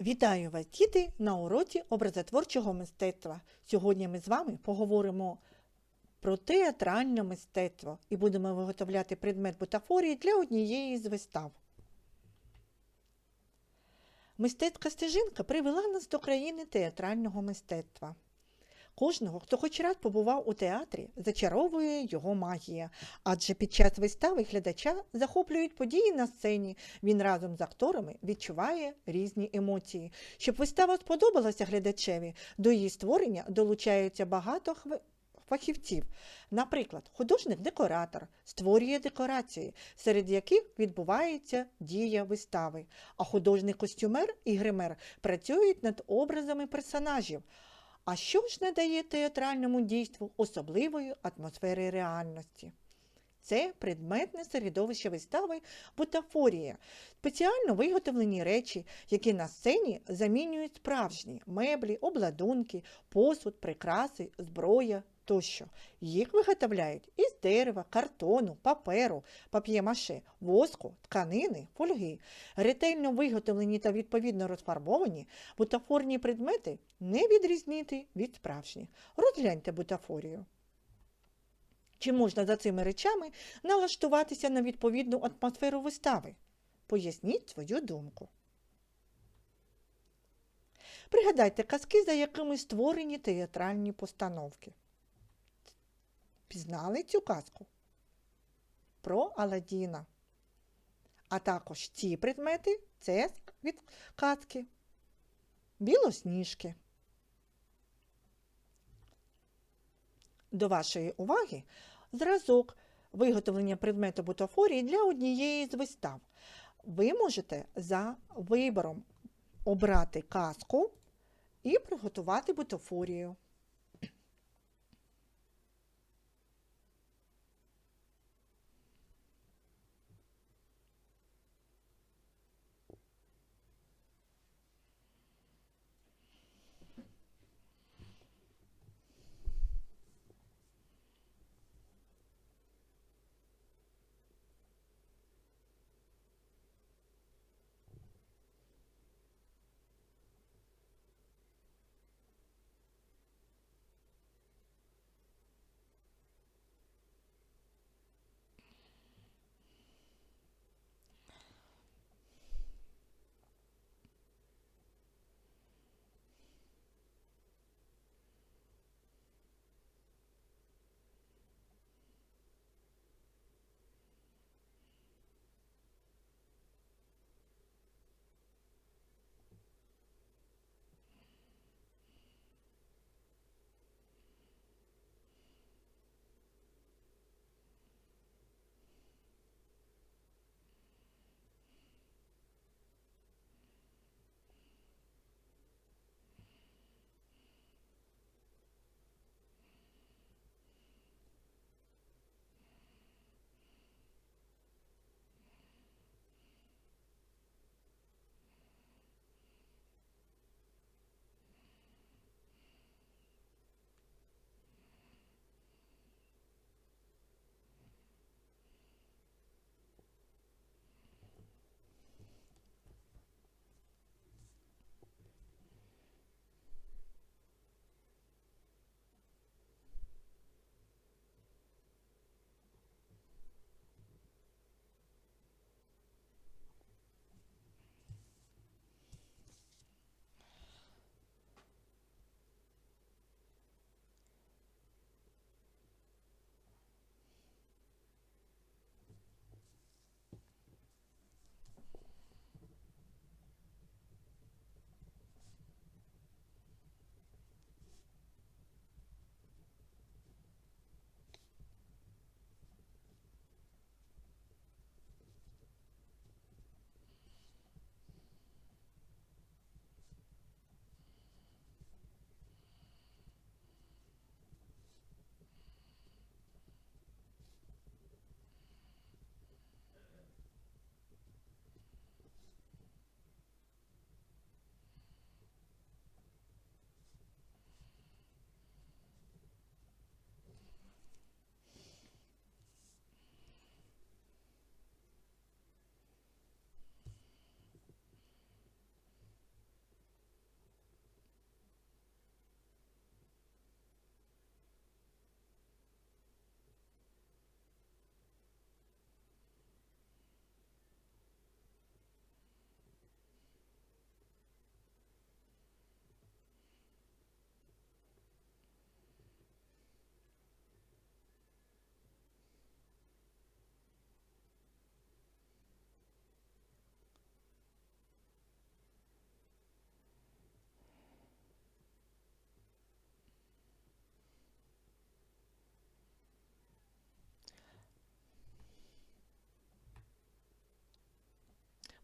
Вітаю вас, діти, на уроці образотворчого мистецтва. Сьогодні ми з вами поговоримо про театральне мистецтво і будемо виготовляти предмет бутафорії для однієї з вистав. Мистецька стежинка привела нас до країни театрального мистецтва. Кожного, хто хоч раз побував у театрі, зачаровує його магія, адже під час вистави глядача захоплюють події на сцені. Він разом з акторами відчуває різні емоції. Щоб вистава сподобалася глядачеві, до її створення долучаються багато хв- фахівців. Наприклад, художник-декоратор створює декорації, серед яких відбувається дія вистави, а художник-костюмер і гример працюють над образами персонажів. А що ж надає театральному дійству особливої атмосфери реальності? Це предметне середовище вистави бутафорія, спеціально виготовлені речі, які на сцені замінюють справжні меблі, обладунки, посуд, прикраси, зброя тощо. Їх виготовляють із дерева, картону, паперу, пап'ємаше, воску, тканини, фольги. Ретельно виготовлені та відповідно розфарбовані бутафорні предмети не відрізнити від справжніх. Розгляньте бутафорію. Чи можна за цими речами налаштуватися на відповідну атмосферу вистави? Поясніть свою думку. Пригадайте казки, за якими створені театральні постановки. Пізнали цю казку? Про Аладдіна. А також ці предмети це від казки. Білосніжки. До вашої уваги зразок виготовлення предмету бутафорії для однієї з вистав. Ви можете за вибором обрати казку і приготувати бутафорію.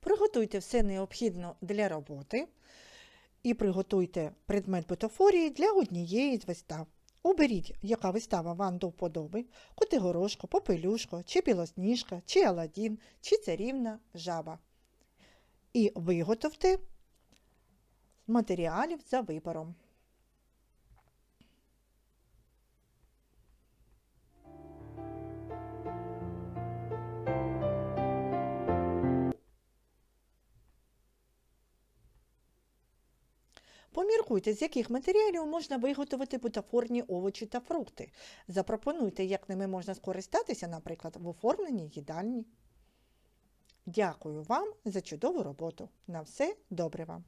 Приготуйте все необхідне для роботи і приготуйте предмет бутафорії для однієї з вистав. Оберіть, яка вистава вам до вподоби, Котигорошко, Попелюшко, чи Білосніжка, чи аладін, чи Царівна жаба. І виготовте матеріалів за вибором. Поміркуйте, з яких матеріалів можна виготовити бутафорні овочі та фрукти. Запропонуйте, як ними можна скористатися, наприклад, в оформленні їдальні. Дякую вам за чудову роботу. На все добре вам!